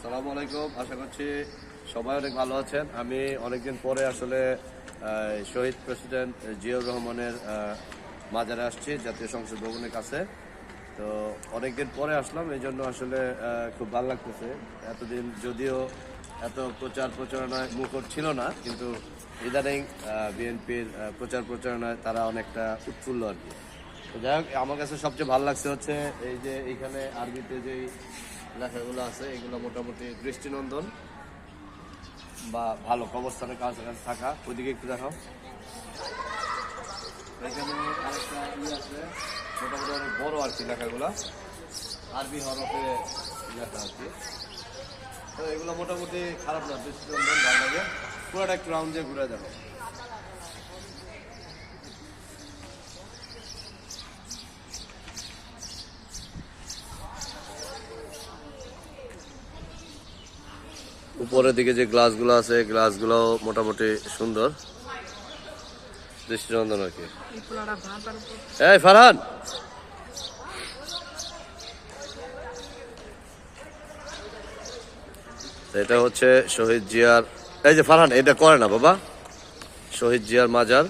আসসালামু আলাইকুম। আশা করছি সবাই অনেক ভালো আছেন। আমি অনেকদিন পরে আসলে শহীদ প্রেসিডেন্ট জিয়াউর রহমানের মাজারে আসছি, জাতীয় সংসদ ভবনের কাছে। তো অনেকদিন পরে আসলাম এই জন্য আসলে খুব ভালো লাগতেছে। এতদিন যদিও এত প্রচার প্রচারণায় মুখর ছিল না, কিন্তু ইদানিং বিএনপির প্রচার প্রচারণায় তারা অনেকটা উৎফুল্ল আর কি। যাই হোক, আমার কাছে সবচেয়ে ভালো লাগছে হচ্ছে এই যে এইখানে আরবিতে যেই লেখাগুলো আছে, এগুলো মোটামুটি দৃষ্টিনন্দন বা ভালো কবরস্থানের কাছাকাছি থাকা। ওইদিকে একটু দেখাও। এখানে আরেকটা ইয়ে আছে, মোটামুটি অনেক বড় আর কি লেখাগুলো আরবি হরফে লেখা আর কি। তো এগুলো মোটামুটি খারাপ না, দৃষ্টিনন্দন, ভালো লাগে। পুরোটা একটু রাউন্ড দিয়ে ঘুরে দেখো। উপরের দিকে যে গ্লাসগুলো আছে গ্লাসগুলো মোটামুটি সুন্দর। দৃষ্টিনন্দন আর কি। এই, ফারহান! এটা হচ্ছে শহীদ জিয়ার, এই যে ফারহান, এটা করে না বাবা। শহীদ জিয়ার মাজার।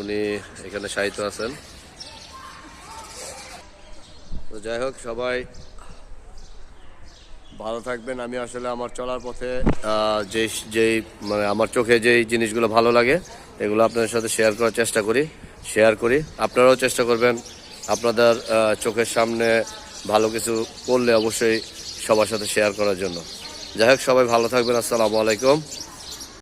উনি এখানে সাহিত্য আছেন। তো যাই হোক, সবাই ভালো থাকবেন। আমি আসলে আমার চলার পথে যে যেই মানে আমার চোখে যেই জিনিসগুলো ভালো লাগে, এগুলো আপনাদের সাথে শেয়ার করার চেষ্টা করি শেয়ার করি। আপনারাও চেষ্টা করবেন আপনাদের চোখের সামনে ভালো কিছু করলে অবশ্যই সবার সাথে শেয়ার করার জন্য। যাই হোক, সবাই ভালো থাকবেন। আসসালামু আলাইকুম।